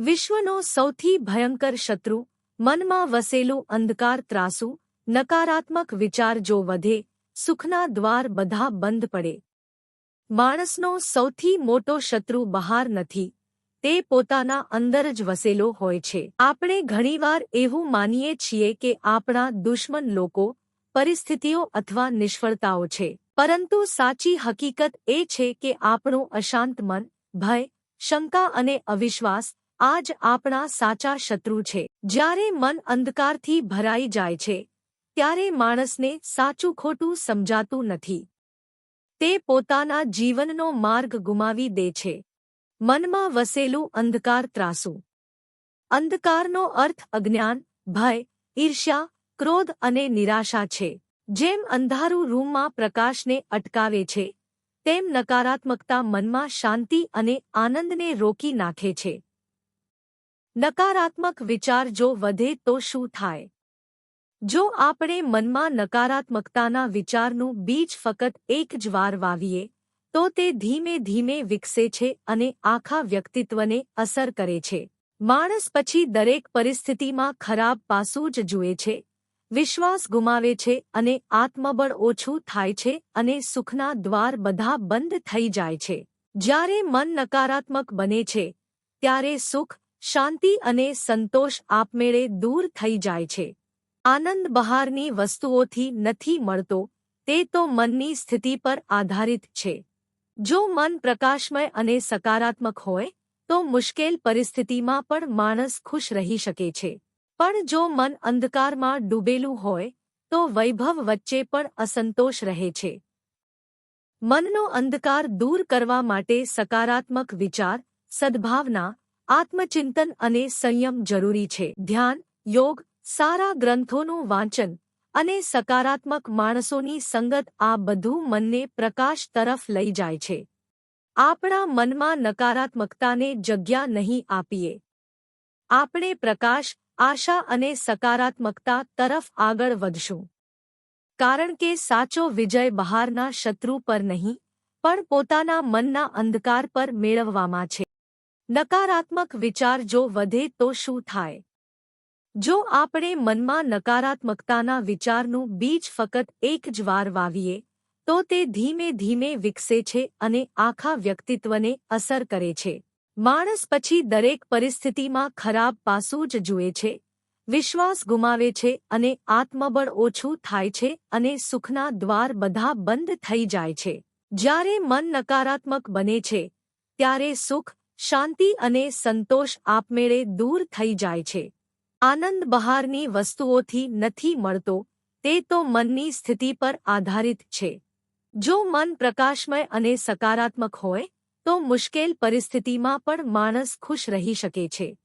વિશ્વનો સૌથી ભયંકર શત્રુ, મનમાં વસેલું અંધકાર ત્રાસુ, નકારાત્મક વિચાર જો વધે, સુખના દ્વાર બધા બંધ પડે. માણસનો સૌથી મોટો શત્રુ બહાર નથી, તે પોતાના અંદર જ વસેલો હોય છે. આપણે ઘણીવાર એવું માનીએ છીએ કે આપણા દુશ્મન લોકો પરિસ્થિતિઓ અથવા નિષ્ફળતાઓ છે. પરંતુ સાચી હકીકત એ છે કે આપણું અશાંત મન, ભય, શંકા અને અવિશ્વાસ આ જ આપણા સાચા શત્રુ છે. જ્યારે મન અંધકારથી ભરાઈ જાય છે, ત્યારે માણસને સાચું ખોટું સમજાતું નથી. તે પોતાના જીવનનો માર્ગ ગુમાવી દે છે. મનમાં વસેલું અંધકાર ત્રાસું. અંધકારનો અર્થ અજ્ઞાન, ભય, ઈર્ષ્યા, ક્રોધ અને નિરાશા છે. જેમ અંધારું રૂમમાં પ્રકાશને અટકાવે છે, તેમ નકારાત્મકતા મનમાં શાંતિ અને આનંદને રોકી નાખે છે. નકારાત્મક વિચાર જો વધે તો શું થાય? જો આપણે મનમાં નકારાત્મકતાના વિચારનું બીજ ફક્ત એક જ વાર વાવીએ, તો તે ધીમે ધીમે વિકસે છે અને આખા વ્યક્તિત્વને અસર કરે છે. માણસ પછી દરેક પરિસ્થિતિમાં ખરાબ પાસું જ જુએ છે, વિશ્વાસ ગુમાવે છે અને આત્મબળ ઓછું થાય છે અને સુખના દ્વાર બધા બંધ થઈ જાય છે. જ્યારે મન નકારાત્મક બને છે, ત્યારે સુખ શાંતિ અને સંતોષ આપમેળે દૂર થઈ જાય છે. આનંદ બહારની વસ્તુઓથી નથી મળતો, તે તો મનની સ્થિતિ પર આધારિત છે. જો મન પ્રકાશમય અને સકારાત્મક હોય, તો મુશ્કેલ પરિસ્થિતિમાં પણ માણસ ખુશ રહી શકે છે. પણ જો મન અંધકારમાં ડૂબેલું હોય, તો વૈભવ વચ્ચે પણ અસંતોષ રહે છે. મનનો અંધકાર દૂર કરવા માટે સકારાત્મક વિચાર, સદ્ભાવના આત્મચિંતન અને સંયમ જરૂરી છે. ધ્યાન, યોગ, સારા ગ્રંથોનું વાંચન અને સકારાત્મક માણસોની સંગત આ બધું મનને પ્રકાશ તરફ લઈ જાય છે. આપણા મનમાં નકારાત્મકતાને જગ્યા નહીં આપીએ. આપણે પ્રકાશ, આશા અને સકારાત્મકતા તરફ આગળ વધશું. કારણ કે સાચો વિજય બહારના શત્રુ પર નહીં, પણ પોતાના મનના અંધકાર પર મેળવવામાં છે. નકારાત્મક વિચાર જો વધે તો શું થાય? જો આપણે મનમાં નકારાત્મકતાના વિચારનું બીજ ફક્ત એક જ વાર વાવીએ, તો તે ધીમે ધીમે વિકસે છે અને આખા વ્યક્તિત્વને અસર કરે છે. માણસ પછી દરેક પરિસ્થિતિમાં ખરાબ પાસું જ જુએ છે, વિશ્વાસ ગુમાવે છે અને આત્મબળ ઓછું થાય છે અને સુખના દ્વાર બધા બંધ થઈ જાય છે. જ્યારે મન નકારાત્મક બને છે, ત્યારે સુખ શાંતિ અને સંતોષ આપમેળે દૂર થઈ જાય છે. આનંદ બહારની વસ્તુઓથી નથી મળતો, તે તો મનની સ્થિતિ પર આધારિત છે. જો મન પ્રકાશમય અને સકારાત્મક હોય, તો મુશ્કેલ પરિસ્થિતિમાં પણ માણસ ખુશ રહી શકે છે.